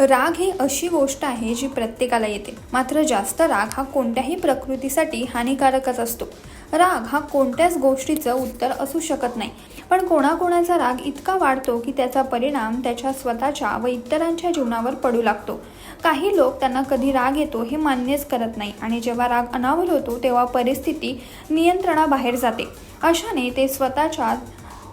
राग ही अशी गोष्ट आहे जी प्रत्येकाला येते. मात्र जास्त राग हा कोणत्याही प्रकृतीसाठी हानिकारकच असतो. राग हा कोणत्याच गोष्टीचं उत्तर असू शकत नाही. पण कोणाकोणाचा राग इतका वाढतो की त्याचा परिणाम त्याच्या स्वतःच्या व इतरांच्या जीवनावर पडू लागतो. काही लोक त्यांना कधी राग येतो हे मान्यच करत नाही आणि जेव्हा राग अनावर होतो तेव्हा परिस्थिती नियंत्रणाबाहेर जाते. अशाने ते स्वतःच्या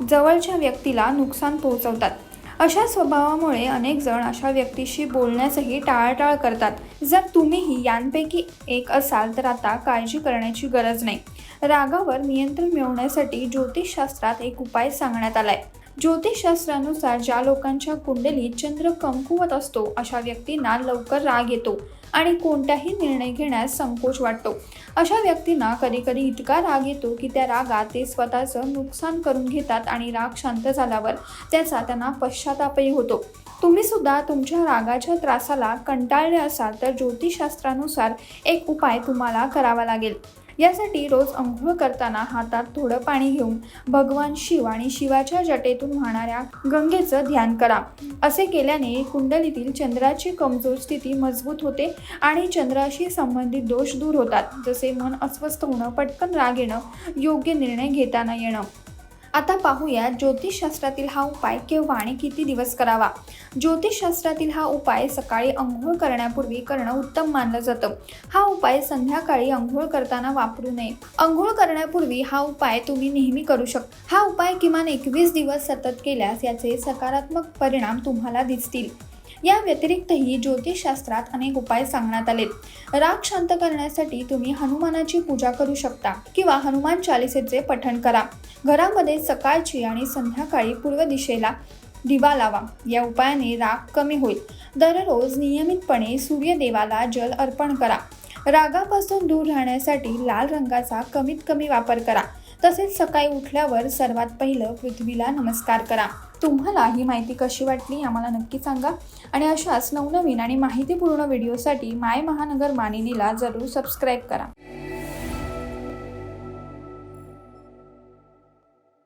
जवळच्या व्यक्तीला नुकसान पोहोचवतात. अशा स्वभावामुळे अनेक जण अशा व्यक्तीशी बोलण्यासही टाळाटाळ करतात. जर तुम्हीही यांपैकी एक असाल तर आता काळजी करण्याची गरज नाही. रागावर नियंत्रण मिळवण्यासाठी ज्योतिषशास्त्रात एक उपाय सांगण्यात आलाय. ज्योतिषशास्त्रानुसार ज्या लोकांच्या कुंडलीत चंद्र कमकुवत असतो अशा व्यक्तींना लवकर राग येतो आणि कोणताही निर्णय घेण्यास संकोच वाटतो. अशा व्यक्तींना कधीकधी इतका राग येतो की त्या रागात ते स्वतःचं नुकसान करून घेतात आणि राग शांत झाल्यावर त्याचा त्यांना पश्चातापही होतो. तुम्ही सुद्धा तुमच्या रागाच्या त्रासाला कंटाळले असाल तर ज्योतिषशास्त्रानुसार एक उपाय तुम्हाला करावा लागेल. यासाठी रोज अंघोळ करताना हातात थोडं पाणी घेऊन भगवान शिव आणि शिवाच्या जटेतून वाहणाऱ्या गंगेचं ध्यान करा. असे केल्याने कुंडलीतील चंद्राची कमजोर स्थिती मजबूत होते आणि चंद्राशी संबंधित दोष दूर होतात. जसे मन अस्वस्थ होणं पटकन राग येणं योग्य निर्णय घेताना येणं. आता पाहूया ज्योतिषशास्त्रातील हा उपाय केव्हा आणि किती दिवस करावा? ज्योतिषशास्त्रातील हा उपाय सकाळी अंघोळ करण्यापूर्वी करणं उत्तम मानलं जातं. हा उपाय संध्याकाळी अंघोळ करताना वापरू नये. अंघोळ करण्यापूर्वी हा उपाय तुम्ही नेहमी करू शकता हा उपाय किमान एकवीस दिवस सतत केल्यास याचे सकारात्मक परिणाम तुम्हाला दिसतील. या व्यतिरिक्तही ज्योतिषशास्त्रात अनेक उपाय सांगण्यात आलेत. राग शांत करण्यासाठी तुम्ही हनुमानाची पूजा करू शकता किंवा हनुमान चालिसेचे पठण करा. घरामध्ये सकाळची आणि संध्याकाळी पूर्व दिशेला दिवा लावा. या उपायाने राग कमी होईल. दररोज नियमितपणे सूर्यदेवाला जल अर्पण करा. रागापासून दूर राहण्यासाठी लाल रंगाचा कमीत कमी वापर करा. तसेच सकाळी उठल्यावर सर्वात पहिलं पृथ्वीला नमस्कार करा. तुम्हाला ही माहिती कशी वाटली आम्हाला नक्की सांगा. आणि अशाच नवनवीन आणि माहितीपूर्ण व्हिडिओसाठी माय महानगर मानिनीला जरूर सबस्क्राईब करा.